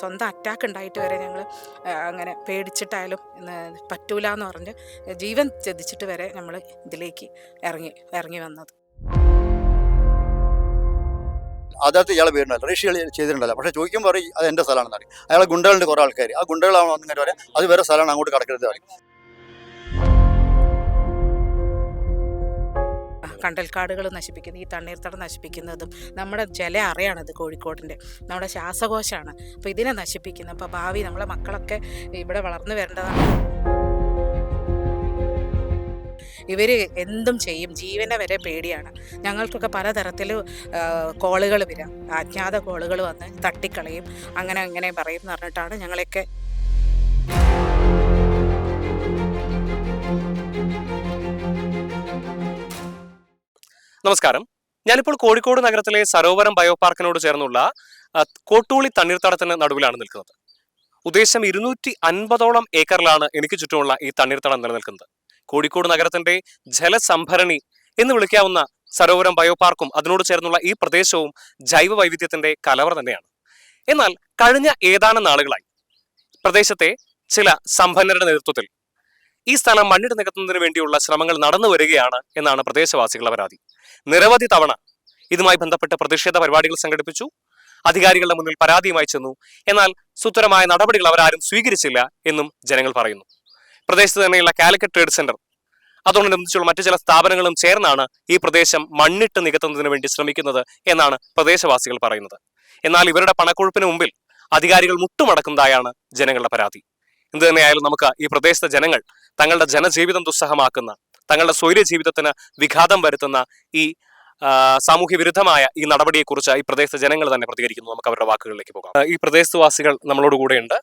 സ്വന്തം അറ്റാക്ക് ഉണ്ടായിട്ട് വരെ ഞങ്ങൾ അങ്ങനെ പേടിച്ചിട്ടായാലും പറ്റൂല എന്ന് പറഞ്ഞ് ജീവൻ ചതിച്ചിട്ട് വരെ നമ്മൾ ഇതിലേക്ക് ഇറങ്ങി ഇറങ്ങി വന്നത്. അതിനകത്ത് ഇയാളെ പേരുണ്ടല്ലോ രജിസ്റ്റർ ചെയ്തിട്ടുണ്ടല്ലോ. പക്ഷേ ചോദിക്കുമ്പോൾ പറയും അത് എന്റെ സ്ഥലമാണെന്ന് പറയും അയാളെ ഗുണ്ടകളുണ്ട് കുറേ ആൾക്കാർ ആ ഗുണ്ടകളാണോ വന്നിട്ട് പറയാം അത് വേറെ സ്ഥലമാണ് അങ്ങോട്ട് കടക്കരുത് പറയും. കണ്ടൽക്കാടുകൾ നശിപ്പിക്കുന്നത് ഈ തണ്ണീർത്തടം നശിപ്പിക്കുന്നതും നമ്മുടെ ജല അറയാണത് കോഴിക്കോടിന്റെ നമ്മുടെ ശ്വാസകോശമാണ്. അപ്പോൾ ഇതിനെ നശിപ്പിക്കുന്നത് അപ്പോൾ ഭാവി നമ്മളെ മക്കളൊക്കെ ഇവിടെ വളർന്നു വരേണ്ടതാണ്. ഇവർ എന്തും ചെയ്യും. ജീവനെ വരെ പേടിയാണ്. ഞങ്ങൾക്കൊക്കെ പലതരത്തിൽ കോളുകൾ വരാം. അജ്ഞാത കോളുകൾ വന്ന് തട്ടിക്കളയും. അങ്ങനെ അങ്ങനെ പറയും എന്ന് പറഞ്ഞിട്ടാണ് ഞങ്ങളെയൊക്കെ നമസ്കാരം. ഞാനിപ്പോൾ കോഴിക്കോട് നഗരത്തിലെ സരോവരം ബയോപാർക്കിനോട് ചേർന്നുള്ള കോട്ടൂളി തണ്ണീർത്തടത്തിന് നടുവിലാണ് നിൽക്കുന്നത്. ഉദ്ദേശം ഇരുന്നൂറ്റി അൻപതോളം ഏക്കറിലാണ് എനിക്ക് ചുറ്റുമുള്ള ഈ തണ്ണീർത്തടം നിലനിൽക്കുന്നത്. കോഴിക്കോട് നഗരത്തിന്റെ ജലസംഭരണി എന്ന് വിളിക്കാവുന്ന സരോവരം ബയോപാർക്കും അതിനോട് ചേർന്നുള്ള ഈ പ്രദേശവും ജൈവ വൈവിധ്യത്തിന്റെ കലവറ തന്നെയാണ്. എന്നാൽ കഴിഞ്ഞ ഏതാനും നാളുകളായി പ്രദേശത്തെ ചില സമ്പന്നരുടെ നേതൃത്വത്തിൽ ഈ സ്ഥലം മണ്ണിട്ട് നികത്തുന്നതിന് വേണ്ടിയുള്ള ശ്രമങ്ങൾ നടന്നു വരികയാണ് എന്നാണ് പ്രദേശവാസികളുടെ പരാതി. നിരവധി തവണ ഇതുമായി ബന്ധപ്പെട്ട പ്രതിഷേധ പരിപാടികൾ സംഘടിപ്പിച്ചു. അധികാരികളുടെ മുന്നിൽ പരാതിയുമായി ചെന്നു. എന്നാൽ സുത്തരമായ നടപടികൾ അവരാരും സ്വീകരിച്ചില്ല എന്നും ജനങ്ങൾ പറയുന്നു. പ്രദേശത്ത് തന്നെയുള്ള കാലിക്കറ്റ് ട്രേഡ് സെന്റർ അതോടനുബന്ധിച്ചുള്ള മറ്റു ചില സ്ഥാപനങ്ങളും ചേർന്നാണ് ഈ പ്രദേശം മണ്ണിട്ട് നികത്തുന്നതിന് വേണ്ടി ശ്രമിക്കുന്നത് എന്നാണ് പ്രദേശവാസികൾ പറയുന്നത്. എന്നാൽ ഇവരുടെ പണക്കൊഴുപ്പിന് മുമ്പിൽ അധികാരികൾ മുട്ടുമടക്കുന്നതായാണ് ജനങ്ങളുടെ പരാതി. എന്ത് തന്നെയായാലും നമുക്ക് ഈ പ്രദേശത്തെ ജനങ്ങൾ തങ്ങളുടെ ജനജീവിതം ദുസ്സഹമാക്കുന്ന തങ്ങളുടെ സ്വൈര്യ ജീവിതത്തിന് വിഘാതം വരുത്തുന്ന ഈ സാമൂഹ്യ വിരുദ്ധമായ ഈ നടപടിയെക്കുറിച്ച് ഈ പ്രദേശത്തെ ജനങ്ങൾ തന്നെ പ്രതികരിക്കുന്നു. നമുക്ക് അവരുടെ വാക്കുകളിലേക്ക് പോകാം. ഈ പ്രദേശവാസികൾ നമ്മളോട് കൂടെയുണ്ട്.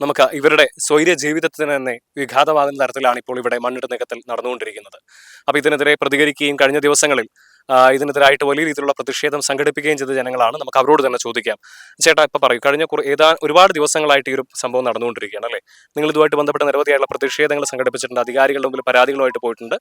നമുക്ക് ഇവരുടെ സ്വൈര്യ ജീവിതത്തിന് തന്നെ വിഘാതമാകുന്ന തരത്തിലാണ് ഇപ്പോൾ ഇവിടെ മണ്ണിട്ട് നീക്കത്തിൽ നടന്നുകൊണ്ടിരിക്കുന്നത്. അപ്പോൾ ഇതിനെതിരെ പ്രതികരിക്കുകയും കഴിഞ്ഞ ദിവസങ്ങളിൽ ഇതിനെതിരായിട്ട് വലിയ രീതിയിലുള്ള പ്രതിഷേധം സംഘടിപ്പിക്കുകയും ചെയ്ത ജനങ്ങളാണ്. നമുക്ക് അവരോട് തന്നെ ചോദിക്കാം. ചേട്ടാ ഇപ്പൊ പറയൂ. കഴിഞ്ഞ ഏതാ ഒരുപാട് ദിവസങ്ങളായിട്ട് ഈ ഒരു സംഭവം നടന്നുകൊണ്ടിരിക്കുകയാണ് അല്ലേ? നിങ്ങൾ ഇതുമായിട്ട് ബന്ധപ്പെട്ട നിരവധിയായുള്ള പ്രതിഷേധങ്ങൾ സംഘടിപ്പിച്ചിട്ടുണ്ട് അധികാരികളുടെ മുമ്പിൽ പരാതികളുമായിട്ട് പോയിട്ടുണ്ട്.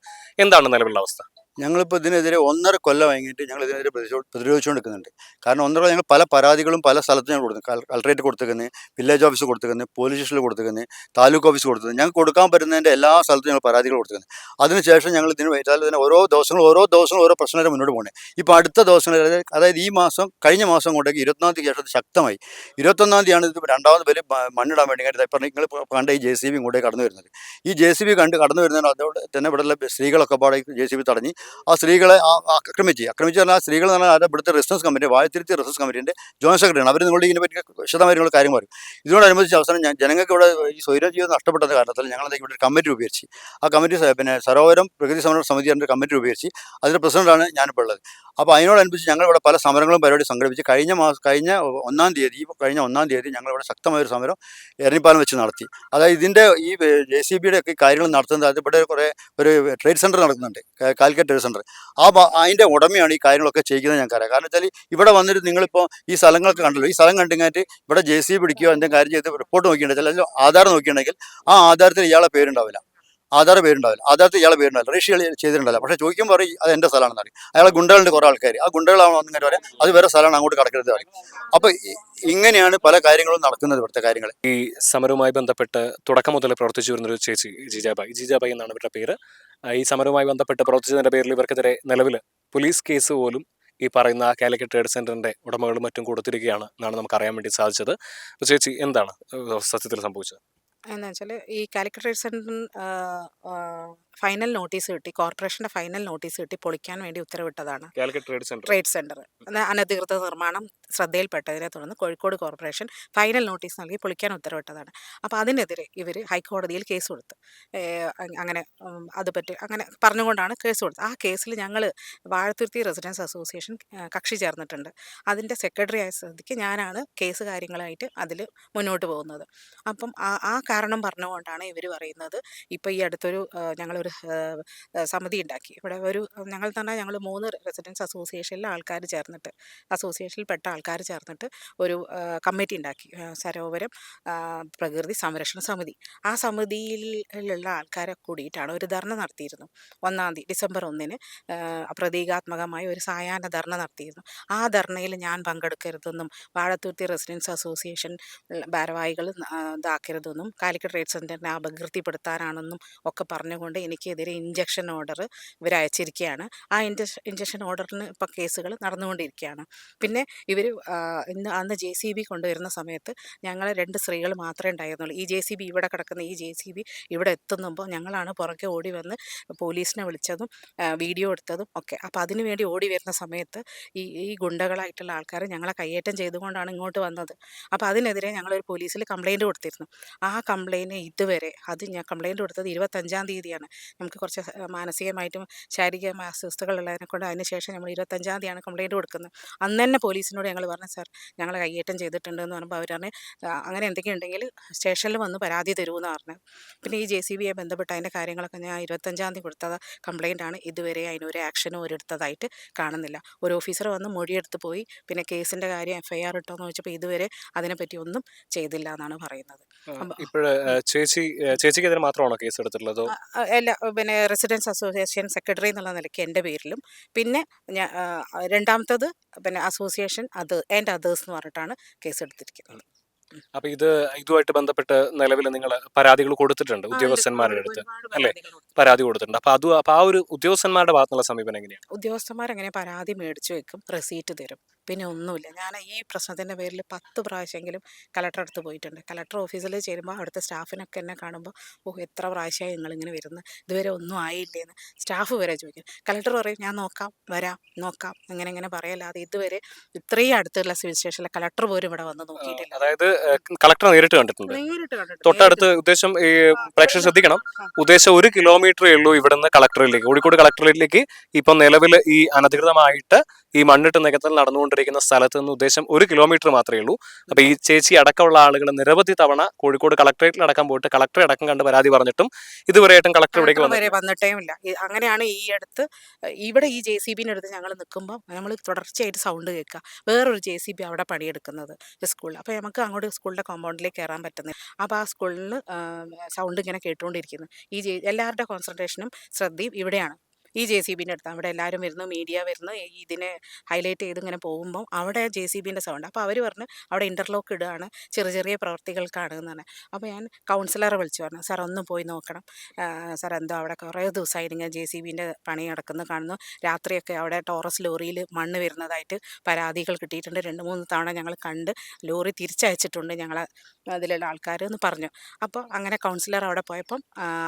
എന്താണ് നിലവിലുള്ള അവസ്ഥ? ഞങ്ങളിപ്പോൾ ഇതിനെതിരെ ഒന്നര കൊല്ലം വാങ്ങിയിട്ട് ഞങ്ങൾ ഇതിനെതിരെ പ്രതിരോധിച്ചുകൊണ്ടിരിക്കുന്നുണ്ട് കാരണം ഒന്നര ഞങ്ങൾ പല പരാതികളും പല സ്ഥലത്ത് ഞങ്ങൾ കൊടുക്കുന്നു. കളക്ടറേറ്റ് കൊടുത്തേക്കുന്നത് വില്ലേജ് ഓഫീസ് കൊടുത്തേക്കുന്നത് പോലീസ് സ്റ്റേഷനിൽ കൊടുത്തേക്കുന്നത് താലൂക്ക് ഓഫീസ് കൊടുത്തത് ഞങ്ങൾക്ക് കൊടുക്കാൻ പറ്റുന്നതിന്റെ എല്ലാ സ്ഥലത്തും ഞങ്ങൾ പരാതികൾ കൊടുത്തേക്കുന്നത് അതിനുശേഷം ഞങ്ങൾ ഇതിന് തന്നെ ഓരോ ദിവസങ്ങളും ഓരോ ദിവസങ്ങളും ഓരോ പ്രശ്നമായിട്ട് മുന്നോട്ട് പോകുന്നത് ഇപ്പോൾ അടുത്ത ദിവസങ്ങളിൽ അതായത് ഈ മാസം കഴിഞ്ഞ മാസം കൊണ്ടേക്ക് ഇരുപത്തൊന്നാം തീയതി ശേഷം ശക്തമായി. ഇരുപത്തൊന്നാം തീയതിയാണ് ഇത് രണ്ടാമത് പേര് മണ്ണിടാൻ വേണ്ടി പറഞ്ഞ് നിങ്ങൾ കണ്ട ഈ ജെ സി ബി ഇങ്ങോട്ടേക്ക് കടന്നു വരുന്നത്. ഈ ജെ സി ബി കണ്ട് കടന്നു വരുന്നതിന് അതോടെ തന്നെ ഇവിടെയുള്ള സ്ത്രീകളൊക്കെ പാടെ ജെ സി ബി തടഞ്ഞ് ആ സ്ത്രീകളെ ആക്രമിച്ച്. ആക്രമിച്ച് പറഞ്ഞാൽ സ്ത്രീകൾ എന്ന് പറഞ്ഞാൽ ഇവിടുത്തെ റെസിഡൻസ് കമ്മിറ്റി വാഴത്തിരുത്തി റെസിഡൻസ് കമ്മിറ്റിന്റെ ജോയിന്റ് സെക്രട്ടറിയാണ് അവർ നിങ്ങളുടെ ഇതിനെ പറ്റി വിശദമായ നിങ്ങൾ കാര്യം പറയും. ഇതിനോടനുബന്ധിച്ച് അവസാനം ജനങ്ങൾക്ക് ഇവിടെ ഈ സ്വൈര ജീവിതം നഷ്ടപ്പെട്ടത് കാരണത്തിൽ എന്തെങ്കിലും ഇവിടെ ഒരു കമ്മിറ്റി രൂപീകരിച്ച്. ആ കമ്മിറ്റി പിന്നെ സരോവരം പ്രകൃതി സംരക്ഷണ സമിതി ഒരു കമ്മിറ്റി രൂപീകരിച്ച് അതിന്റെ പ്രസിഡന്റാണ് ഞാനിപ്പോൾ ഉള്ളത്. അപ്പോൾ അതിനോടനുബന്ധിച്ച് ഞങ്ങൾ ഇവിടെ പല സമരങ്ങളും പരിപാടി സംഘടിപ്പിച്ച് കഴിഞ്ഞ മാസം കഴിഞ്ഞ ഒന്നാം തീയതി കഴിഞ്ഞ ഒന്നാം തീയതി ഞങ്ങൾ ഇവിടെ ശക്തമായ ഒരു സമരം എരണിപ്പാലം വെച്ച് നടത്തി. അതായത് ഇതിന്റെ ഈ ജെ സി ബിയുടെ ഒക്കെ കാര്യങ്ങൾ നടത്തുന്നത് അത് ഇവിടെ കുറേ ഒരു ട്രേഡ് സെന്റർ നടക്കുന്നുണ്ട്. കാലിക്കറ്റ് ട്രേഡ് സെന്റർ ആ അതിന്റെ ഉടമയാണ് ഈ കാര്യങ്ങളൊക്കെ ചെയ്യുന്നത് ഞങ്ങൾക്കറിയാം കാരണം വെച്ചാൽ ഇവിടെ വന്നിട്ട് നിങ്ങളിപ്പോൾ ഈ സ്ഥലങ്ങളൊക്കെ കണ്ടല്ലോ. ഈ സ്ഥലം കണ്ടിങ്ങായിട്ട് ഇവിടെ ജെ സി പിടിക്കുകയോ എന്തെങ്കിലും കാര്യം ചെയ്ത് റിപ്പോർട്ട് നോക്കിയിട്ടുണ്ടെങ്കിൽ അല്ലെങ്കിൽ ആധാർ നോക്കിയിട്ടുണ്ടെങ്കിൽ ആ ആധാരത്തിൽ ഇയാളെ പേരുണ്ടാവില്ല. ആധാർ പേരുണ്ടാവില്ല. ആധാരത്തിൽ ഇയാളെ പേരുണ്ടാവില്ല. രജിസ്റ്റർ ചെയ്തിട്ടുണ്ടല്ലോ പക്ഷേ ചോദിക്കുമ്പോൾ പറയും അത് എന്റെ സ്ഥലമാണെന്ന് പറയും. അയാളെ ഗുണ്ടകളുണ്ട് കുറേ ആൾക്കാർ ആ ഗുണ്ടകളാണോ എന്നിങ്ങനെ പറയാം. അത് വേറെ സ്ഥലമാണ്. അങ്ങോട്ട് കടക്കരുത് പറയും. അപ്പോൾ ഇങ്ങനെയാണ് പല കാര്യങ്ങളും നടക്കുന്നത് ഇവിടുത്തെ കാര്യങ്ങൾ ഈ സമരവുമായി ബന്ധപ്പെട്ട് തുടക്കം മുതൽ പ്രവർത്തിച്ചു വരുന്നൊരു ചേച്ചി ജിജാബായി. ജിജാബായി എന്നാണ് ഇവരുടെ പേര്. ഈ സമരവുമായി ബന്ധപ്പെട്ട് പ്രവർത്തിച്ചതിന്റെ പേരിൽ ഇവർക്കെതിരെ നിലവിൽ പോലീസ് കേസ് പോലും ഈ പറയുന്ന കാലിക്കറ്റ് ട്രേഡ് സെന്ററിന്റെ ഉടമകളും മറ്റും കൊടുത്തിരിക്കുകയാണ് എന്നാണ് നമുക്ക് അറിയാൻ വേണ്ടി സാധിച്ചത്. ചേച്ചി എന്താണ് സത്യത്തിൽ സംഭവിച്ചത്? എന്താ വെച്ചാൽ ഈ കാലിക്കറ്റ് ട്രേഡ് സെന്ററിന് ഫൈനൽ നോട്ടീസ് കിട്ടി കോർപ്പറേഷന്റെ ഫൈനൽ നോട്ടീസ് കിട്ടി പൊളിക്കാൻ വേണ്ടി ഉത്തരവിട്ടതാണ് കാലിക്കറ്റ് ട്രേഡ് ട്രേഡ് സെന്റർ അനധികൃത നിർമ്മാണം ശ്രദ്ധയിൽപ്പെട്ടതിനെ തുടർന്ന് കോഴിക്കോട് കോർപ്പറേഷൻ ഫൈനൽ നോട്ടീസ് നൽകി പൊളിക്കാൻ ഉത്തരവിട്ടതാണ്. അപ്പോൾ അതിനെതിരെ ഇവർ ഹൈക്കോടതിയിൽ കേസ് കൊടുത്തു. അങ്ങനെ അത് പറ്റി അങ്ങനെ പറഞ്ഞുകൊണ്ടാണ് കേസ് കൊടുത്തത്. ആ കേസിൽ ഞങ്ങൾ വാഴത്തുരുത്തി റെസിഡൻസ് അസോസിയേഷൻ കക്ഷി ചേർന്നിട്ടുണ്ട്. അതിന്റെ സെക്രട്ടറി ആയ സ്ഥിതിക്ക് ഞാനാണ് കേസ് കാര്യങ്ങളായിട്ട് അതിൽ മുന്നോട്ട് പോകുന്നത്. അപ്പം ആ കാരണം പറഞ്ഞുകൊണ്ടാണ് ഇവർ പറയുന്നത് ഇപ്പോൾ ഈ അടുത്തൊരു ഞങ്ങളൊരു സമിതി ഉണ്ടാക്കി. ഇവിടെ ഒരു ഞങ്ങൾ തന്നെ ഞങ്ങൾ മൂന്ന് റെസിഡൻസ് അസോസിയേഷനിലെ ആൾക്കാർ ചേർന്നിട്ട് അസോസിയേഷനിൽപ്പെട്ട ആൾക്കാർ ചേർന്നിട്ട് ഒരു കമ്മിറ്റി ഉണ്ടാക്കി സരോവരം പ്രകൃതി സംരക്ഷണ സമിതി. ആ സമിതിയിലുള്ള ആൾക്കാരെ കൂടിയിട്ടാണ് ഒരു ധർണ നടത്തിയിരുന്നു. ഒന്നാം തീയതി ഡിസംബർ ഒന്നിന് പ്രതീകാത്മകമായ ഒരു സായാഹ്ന ധർണ നടത്തിയിരുന്നു. ആ ധർണയിൽ ഞാൻ പങ്കെടുക്കരുതെന്നും വാഴത്തുരുത്തി റെസിഡൻസ് അസോസിയേഷൻ ഭാരവാഹികൾ ഇതാക്കരുതെന്നും കാലിക്കറ്റ് ട്രേഡ് സെന്ററിനെ അപകീർത്തിപ്പെടുത്താനാണെന്നും ഒക്കെ പറഞ്ഞുകൊണ്ട് എനിക്കെതിരെ ഇഞ്ചക്ഷൻ ഓർഡർ ഇവർ അയച്ചിരിക്കുകയാണ് ആ ഇഞ്ചക്ഷൻ ഓർഡറിന് ഇപ്പോൾ കേസുകൾ നടന്നുകൊണ്ടിരിക്കുകയാണ് പിന്നെ ഇവർ ഇന്ന് അന്ന് ജെ സി ബി കൊണ്ടുവരുന്ന സമയത്ത് ഞങ്ങൾ രണ്ട് സ്ത്രീകൾ മാത്രമേ ഉണ്ടായിരുന്നുള്ളൂ. ഈ ജെ സി ബി ഇവിടെ കിടക്കുന്ന ഈ ജെ സി ബി ഇവിടെ എത്തുമ്പോൾ ഞങ്ങളാണ് പുറകെ ഓടി വന്ന് പോലീസിനെ വിളിച്ചതും വീഡിയോ എടുത്തതും ഒക്കെ. അപ്പോൾ അതിനു വേണ്ടി ഓടി വരുന്ന സമയത്ത് ഈ ഈ ഗുണ്ടകളായിട്ടുള്ള ആൾക്കാർ ഞങ്ങളെ കയ്യേറ്റം ചെയ്തുകൊണ്ടാണ് ഇങ്ങോട്ട് വന്നത്. അപ്പോൾ അതിനെതിരെ ഞങ്ങളൊരു പോലീസിൽ കംപ്ലയിന്റ് കൊടുത്തിരുന്നു. ആ കംപ്ലയിന്റ് ഇതുവരെ അത് ഞാൻ കംപ്ലയിന്റ് കൊടുത്തത് ഇരുപത്തഞ്ചാം തീയതിയാണ്. നമുക്ക് കുറച്ച് മാനസികമായിട്ടും ശാരീരികമായ അസ്വസ്ഥതകളുള്ളതിനെ കൊണ്ട് അതിന് നമ്മൾ ഇരുപത്തഞ്ചാം തീയതിയാണ് കംപ്ലയിന്റ് കൊടുക്കുന്നത്. അന്ന് തന്നെ പോലീസിനോട് ഞങ്ങൾ പറഞ്ഞു സാർ ഞങ്ങൾ കയ്യേറ്റം ചെയ്തിട്ടുണ്ട് എന്ന് പറയുമ്പോൾ അവർ പറഞ്ഞു അങ്ങനെ എന്തെങ്കിലും ഉണ്ടെങ്കിൽ സ്റ്റേഷനിൽ വന്ന് പരാതി തരുമെന്ന് പറഞ്ഞു. പിന്നെ ഈ ജെ സി ബിയെ ബന്ധപ്പെട്ട് അതിന്റെ കാര്യങ്ങളൊക്കെ ഞാൻ ഇരുപത്തഞ്ചാം തീയതി കൊടുത്ത കംപ്ലയിന്റ് ആണ്. ഇതുവരെ അതിനൊരു ആക്ഷനും ഒരു എടുത്തതായിട്ട് കാണുന്നില്ല. ഒരു ഓഫീസർ വന്ന് മൊഴിയെടുത്ത് പോയി പിന്നെ കേസിന്റെ കാര്യം എഫ് ഐ ആർ ഇട്ടോന്ന് ചോദിച്ചപ്പോൾ ഇതുവരെ അതിനെപ്പറ്റി ഒന്നും ചെയ്തില്ല എന്നാണ് പറയുന്നത്. ചേച്ചി ചേച്ചിക്കെതിരെ മാത്രമാണോ കേസ് എടുത്തിട്ടുള്ളത്? എല്ലാ പിന്നെ റെസിഡൻസ് അസോസിയേഷൻ സെക്രട്ടറി എന്നുള്ള നിലയ്ക്ക് എന്റെ പേരിലും. പിന്നെ രണ്ടാമത്തത് പിന്നെ അസോസിയേഷൻ അത് ആൻഡ് അതേഴ്സ് എന്ന് പറഞ്ഞിട്ടാണ് കേസ് എടുത്തിരിക്കുന്നത്. അപ്പൊ ഇത് ഇതുമായിട്ട് ബന്ധപ്പെട്ട് നിലവിൽ നിങ്ങൾ പരാതികൾ കൊടുത്തിട്ടുണ്ട്. ഉദ്യോഗസ്ഥന്മാരുടെ അടുത്ത്. അല്ലെ? പരാതി കൊടുത്തിട്ടുണ്ട്. അപ്പൊ അത് അപ്പൊ ആ ഒരു ഉദ്യോഗസ്ഥന്മാരുടെ ഭാഗത്തുള്ള സമീപനം എങ്ങനെയാണ്? ഉദ്യോഗസ്ഥന്മാരങ്ങനെ പരാതി മേടിച്ചു വെക്കും റെസീറ്റ് തരും. പിന്നെ ഒന്നുമില്ല. ഞാൻ ഈ പ്രശ്നത്തിന്റെ പേരിൽ പത്ത് പ്രാവശ്യമെങ്കിലും കലക്ടർ അടുത്ത് പോയിട്ടുണ്ട്. കലക്ടർ ഓഫീസിൽ ചേരുമ്പോൾ അവിടുത്തെ സ്റ്റാഫിനൊക്കെ എന്നെ കാണുമ്പോൾ ഓ എത്ര പ്രാവശ്യമായി നിങ്ങളിങ്ങനെ വരുന്നത് ഇതുവരെ ഒന്നും ആയില്ലേന്ന്. സ്റ്റാഫ് വരെ ചോദിക്കും. കലക്ടർ പറയും ഞാൻ നോക്കാം വരാം നോക്കാം. ഇങ്ങനെ ഇങ്ങനെ പറയല്ലാതെ ഇതുവരെ ഇത്രയും അടുത്തുള്ള സിവിൽ സ്റ്റേഷനിലെ കലക്ടർ പോലും ഇവിടെ വന്ന് നോക്കിയിട്ടില്ല. അതായത് കളക്ടർ നേരിട്ട് കണ്ടിട്ടുണ്ട്. നേരിട്ട് കണ്ടിട്ടുണ്ട്. തൊട്ടടുത്ത് ഉദ്ദേശം ഈ പ്രേക്ഷകർ ശ്രദ്ധിക്കണം. ഉദ്ദേശം ഒരു കിലോമീറ്ററേ ഉള്ളൂ ഇവിടുന്ന് കളക്ടറിലേക്ക് കോഴിക്കോട് കളക്ടറിലേക്ക് ഇപ്പം നിലവിൽ ഈ അനധികൃതമായിട്ട് ഈ മണ്ണിട്ട് നികത്തൽ നടന്നുകൊണ്ടിരിക്കുന്ന സ്ഥലത്ത് നിന്ന് ഉദ്ദേശം ഒരു കിലോമീറ്റർ മാത്രമേ ഉള്ളൂ. അപ്പോൾ ഈ ചേച്ചി അടക്കമുള്ള ആളുകൾ നിരവധി തവണ കോഴിക്കോട് കളക്ടറേറ്റിൽ അടക്കം പോയിട്ട് കളക്ടറെ അടക്കം കണ്ട് പരാതി പറഞ്ഞിട്ടും ഇതുവരെയായിട്ടും കളക്ടർ ഇവിടേക്ക് വന്നിട്ടേ ഇല്ല വന്നിട്ടേമില്ല അങ്ങനെയാണ് ഈ അടുത്ത് ഇവിടെ ഈ ജെ സി ബിന്റെ അടുത്ത് ഞങ്ങൾ നിൽക്കുമ്പോൾ നമ്മൾ തുടർച്ചയായിട്ട് സൗണ്ട് കേൾക്കുക വേറൊരു ജെ സി ബി അവിടെ പണിയെടുക്കുന്നത് സ്കൂളിൽ അപ്പോൾ നമുക്ക് അങ്ങോട്ട് സ്കൂളിന്റെ കോമ്പൗണ്ടിലേക്ക് കയറാൻ പറ്റുന്നത് അപ്പോൾ ആ സ്കൂളിൽ സൗണ്ട് ഇങ്ങനെ കേട്ടുകൊണ്ടിരിക്കുന്നു. ഈ ജെ എല്ലാവരുടെ കോൺസെൻട്രേഷനും ശ്രദ്ധയും ഇവിടെയാണ്. ഈ ജെ സി ബിന്റെ അടുത്ത് അവിടെ എല്ലാവരും വരുന്നു മീഡിയ വരുന്നു ഇതിനെ ഹൈലൈറ്റ് ചെയ്ത് ഇങ്ങനെ പോകുമ്പോൾ അവിടെ ജെ സി ബിന്റെ സൗണ്ട് അപ്പോൾ അവർ പറഞ്ഞു അവിടെ ഇന്റർലോക്ക് ഇടുകയാണ് ചെറിയ ചെറിയ പ്രവർത്തികൾക്കാണ് എന്നാണ്. അപ്പോൾ ഞാൻ കൗൺസിലറെ വിളിച്ചു പറഞ്ഞു സാർ ഒന്ന് പോയി നോക്കണം. സാർ എന്തോ അവിടെ കുറേ ദിവസമായി ഇങ്ങനെ ജെ സി ബിന്റെ പണി നടക്കുന്നു കാണുന്നു. രാത്രിയൊക്കെ അവിടെ ടോറസ് ലോറിയിൽ മണ്ണ് വരുന്നതായിട്ട് പരാതികൾ കിട്ടിയിട്ടുണ്ട്. രണ്ട് മൂന്ന് തവണ ഞങ്ങൾ കണ്ട് ലോറി തിരിച്ചയച്ചിട്ടുണ്ട് ഞങ്ങൾ അതിലുള്ള ആൾക്കാർ എന്ന് പറഞ്ഞു. അപ്പോൾ അങ്ങനെ കൗൺസിലർ അവിടെ പോയപ്പം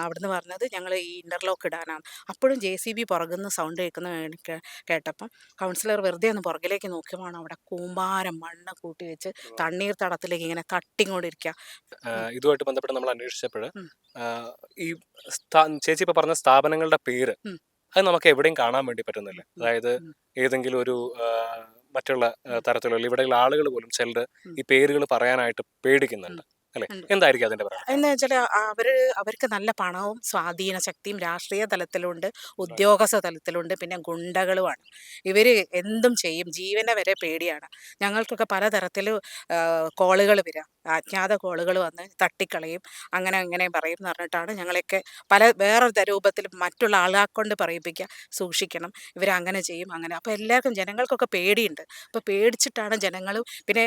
അവിടുന്ന് പറഞ്ഞത് ഞങ്ങൾ ഈ ഇന്റർലോക്ക് ഇടാനാണ്. അപ്പോഴും ജെ സി ബി പുറകുന്ന സൗണ്ട് കേൾക്കുന്ന കേട്ടപ്പം കൗൺസിലർ വെറുതെ ഒന്ന് പുറകിലേക്ക് നോക്കിയപ്പോൾ അവിടെ കൂമ്പാരം മണ്ണ് കൂട്ടി വെച്ച് തണ്ണീർ തടത്തിലേക്ക് ഇങ്ങനെ തട്ടിക്കൊണ്ടിരിക്കുക ഇതുമായിട്ട് ബന്ധപ്പെട്ട് നമ്മൾ അന്വേഷിച്ചപ്പോൾ ഈ ചേച്ചി ഇപ്പൊ പറഞ്ഞ സ്ഥാപനങ്ങളുടെ പേര് അത് നമുക്ക് എവിടെയും കാണാൻ വേണ്ടി പറ്റുന്നില്ല. അതായത് ഏതെങ്കിലും ഒരു മറ്റുള്ള തരത്തിലുള്ള ഇവിടെയുള്ള ആളുകൾ പോലും ചിലർ ഈ പേരുകൾ പറയാനായിട്ട് പേടിക്കുന്നുണ്ട്. അല്ലെ? എന്തായിരിക്കും അതിന്റെ എന്ന് വെച്ചാൽ അവർ അവർക്ക് നല്ല പണവും സ്വാധീന ശക്തിയും രാഷ്ട്രീയ തലത്തിലുണ്ട് ഉദ്യോഗസ്ഥ തലത്തിലുണ്ട് പിന്നെ ഗുണ്ടകളുമാണ്. ഇവർ എന്തും ചെയ്യും ജീവനെ വരെ പേടിയാണ്. ഞങ്ങൾക്കൊക്കെ പലതരത്തിൽ കോളുകൾ വരാം. അജ്ഞാത കോളുകൾ വന്ന് തട്ടിക്കളയും അങ്ങനെ അങ്ങനെ പറയും എന്ന് പറഞ്ഞിട്ടാണ് ഞങ്ങളെയൊക്കെ പല വേറൊരു രൂപത്തിൽ മറ്റുള്ള ആളെ കൊണ്ട് പറയിപ്പിക്കുക സൂക്ഷിക്കണം. ഇവരങ്ങനെ ചെയ്യും അങ്ങനെ. അപ്പോൾ എല്ലാവർക്കും ജനങ്ങൾക്കൊക്കെ പേടിയുണ്ട്. അപ്പോൾ പേടിച്ചിട്ടാണ് ജനങ്ങളും പിന്നെ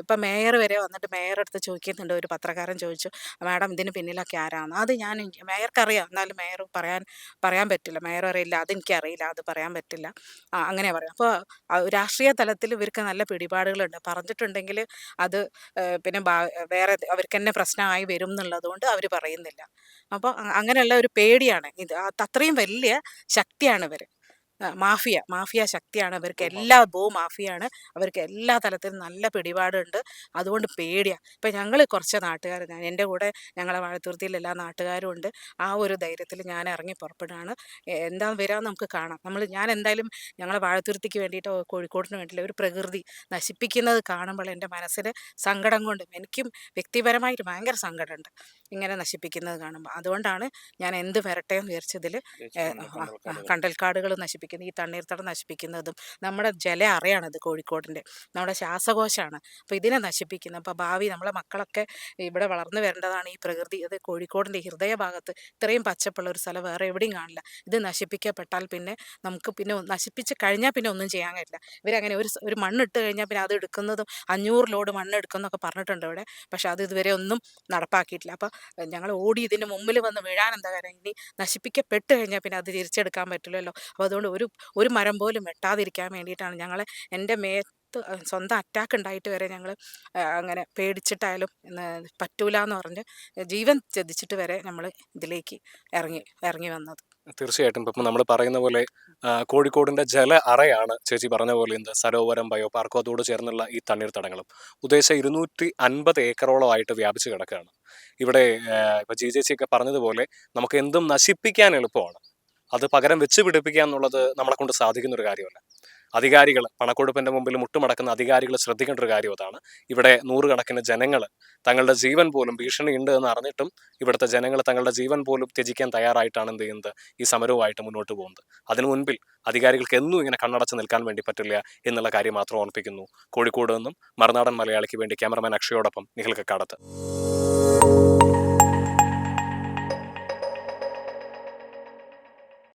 ഇപ്പം മേയർ വരെ വന്നിട്ട് മേയർ അടുത്ത് ചോദിക്കുന്നുണ്ട്. ഒരു പത്രക്കാരൻ ചോദിച്ചു മാഡം ഇതിന് പിന്നിലൊക്കെ ആരാണ് അത് ഞാൻ മേയർക്കറിയാം എന്നാലും മേയർ പറയാൻ പറയാൻ പറ്റില്ല. മേയർ അറിയില്ല. അതെനിക്കറിയില്ല അത് പറയാൻ പറ്റില്ല. അങ്ങനെ പറയാം അപ്പോൾ രാഷ്ട്രീയ തലത്തിൽ ഇവർക്ക് നല്ല പിടിപാടുകളുണ്ട്. പറഞ്ഞിട്ടുണ്ടെങ്കിൽ അത് പിന്നെ വേറെ അവർക്ക് തന്നെ പ്രശ്നമായി വരും എന്നുള്ളതുകൊണ്ട് അവർ പറയുന്നില്ല. അപ്പോൾ അങ്ങനെയുള്ള ഒരു പേടിയാണ് ഇത്. അത് അത്രയും വലിയ ശക്തിയാണ് ഇവർ ആ, മാഫിയ മാഫിയ ശക്തിയാണ്. അവർക്ക് എല്ലാ ഭൂ മാഫിയാണ്. അവർക്ക് എല്ലാ തലത്തിലും നല്ല പിടിപാടുണ്ട്. അതുകൊണ്ട് പേടിയാണ് ഇപ്പം ഞങ്ങൾ കുറച്ച് നാട്ടുകാർ ഞാൻ എന്റെ കൂടെ ഞങ്ങളെ വാഴത്തുരുത്തിയിൽ എല്ലാ നാട്ടുകാരും ഉണ്ട്. ആ ഒരു ധൈര്യത്തിൽ ഞാൻ ഇറങ്ങി പുറപ്പെടുകയാണ്. എ- എന്താ വരാമെന്ന് നമുക്ക് കാണാം. നമ്മൾ ഞാൻ എന്തായാലും ഞങ്ങളെ വാഴത്തുരുത്തിക്ക് വേണ്ടിയിട്ട് കോഴിക്കോടിന് വേണ്ടിയിട്ട് ഒരു പ്രകൃതി നശിപ്പിക്കുന്നത് കാണുമ്പോൾ എന്റെ മനസ്സിൽ സങ്കടം കൊണ്ടും എനിക്കും വ്യക്തിപരമായിട്ട് ഭയങ്കര സങ്കടമുണ്ട് ഇങ്ങനെ നശിപ്പിക്കുന്നത് കാണുമ്പോൾ. അതുകൊണ്ടാണ് ഞാൻ എന്ത് വരട്ടെ എന്ന് വിചാരിച്ചതിൽ കണ്ടൽക്കാടുകൾ. നശിപ്പിക്കുന്നത് ഈ തണ്ണീർത്തടം നശിപ്പിക്കുന്നതും നമ്മുടെ ജല അറയാണത് കോഴിക്കോടിന്റെ. നമ്മുടെ ശ്വാസകോശമാണ്. അപ്പോൾ ഇതിനെ നശിപ്പിക്കുന്നത് അപ്പോൾ ഭാവി നമ്മളെ മക്കളൊക്കെ ഇവിടെ വളർന്നു വരേണ്ടതാണ് ഈ പ്രകൃതി. അത് കോഴിക്കോടിന്റെ ഹൃദയഭാഗത്ത് ഇത്രയും പച്ചപ്പുള്ള ഒരു സ്ഥലം വേറെ എവിടെയും കാണില്ല. ഇത് നശിപ്പിക്കപ്പെട്ടാൽ പിന്നെ നമുക്ക് പിന്നെ നശിപ്പിച്ച് കഴിഞ്ഞാൽ പിന്നെ ഒന്നും ചെയ്യാൻ കഴിയില്ല. ഇവരങ്ങനെ ഒരു ഒരു മണ്ണിട്ട് കഴിഞ്ഞാൽ പിന്നെ അത് എടുക്കുന്നതും അഞ്ഞൂറ് ലോഡ് മണ്ണ് എടുക്കുന്നൊക്കെ പറഞ്ഞിട്ടുണ്ട് ഇവിടെ. പക്ഷേ അത് ഇതുവരെ ഒന്നും നടപ്പാക്കിയിട്ടില്ല. അപ്പോൾ ഞങ്ങൾ ഓടി ഇതിന്റെ മുമ്പിൽ വന്ന് വീഴാൻ എന്താ കാര്യം? ഇനി നശിപ്പിക്കപ്പെട്ട് കഴിഞ്ഞാൽ പിന്നെ അത് തിരിച്ചെടുക്കാൻ പറ്റില്ലല്ലോ. അപ്പോൾ അതുകൊണ്ട് ഒരു ഒരു മരം പോലും വെട്ടാതിരിക്കാൻ വേണ്ടിയിട്ടാണ് ഞങ്ങൾ എന്റെ അഹ് സ്വന്തം അറ്റാക്ക് ഉണ്ടായിട്ട് വരെ ഞങ്ങൾ അങ്ങനെ പേടിച്ചിട്ടായാലും ഇന്ന് പറ്റൂല എന്ന് പറഞ്ഞ് ജീവൻ ചതിച്ചിട്ട് വരെ നമ്മൾ ഇതിലേക്ക് ഇറങ്ങി ഇറങ്ങി വന്നത്. തീർച്ചയായിട്ടും. ഇപ്പം നമ്മൾ പറയുന്ന പോലെ കോഴിക്കോടിന്റെ ജല അറയാണ് ചേച്ചി പറഞ്ഞ പോലെ എന്ത് സരോവരം ബയോ പാർക്കും അതോട് ചേർന്നുള്ള ഈ തണ്ണീർത്തടങ്ങളും. ഉദ്ദേശം ഇരുന്നൂറ്റി അൻപത് ഏക്കറോളമായിട്ട് വ്യാപിച്ചു കിടക്കുകയാണ്. ഇവിടെ ഇപ്പം ജി ജെ സി ചേച്ചിയൊക്കെ പറഞ്ഞതുപോലെ നമുക്ക് എന്തും നശിപ്പിക്കാൻ എളുപ്പമാണ്. അത് പകരം വെച്ച് പിടിപ്പിക്കുക എന്നുള്ളത് നമ്മളെ കൊണ്ട് സാധിക്കുന്ന ഒരു കാര്യമല്ല. അധികാരികൾ പണക്കൊടുപ്പിന്റെ മുമ്പിൽ മുട്ടുമടക്കുന്ന അധികാരികൾ ശ്രദ്ധിക്കേണ്ട ഒരു കാര്യം അതാണ്. ഇവിടെ നൂറുകണക്കിന് ജനങ്ങൾ തങ്ങളുടെ ജീവൻ പോലും ഭീഷണി ഉണ്ട് എന്ന് അറിഞ്ഞിട്ടും ഇവിടുത്തെ ജനങ്ങൾ തങ്ങളുടെ ജീവൻ പോലും ത്യജിക്കാൻ തയ്യാറായിട്ടാണ് എന്ത് ചെയ്യുന്നത്? ഈ സമരവുമായിട്ട് മുന്നോട്ട് പോകുന്നത്. അതിനു മുൻപിൽ അധികാരികൾക്ക് എന്നും ഇങ്ങനെ കണ്ണടച്ച് നിൽക്കാൻ വേണ്ടി പറ്റില്ല എന്നുള്ള കാര്യം മാത്രം ഓർമ്മിപ്പിക്കുന്നു. കോഴിക്കോട് നിന്നും മറുനാടൻ മലയാളിക്ക് വേണ്ടി ക്യാമറമാൻ അക്ഷയോടൊപ്പം നിഖിൽ കക്കാടത്ത്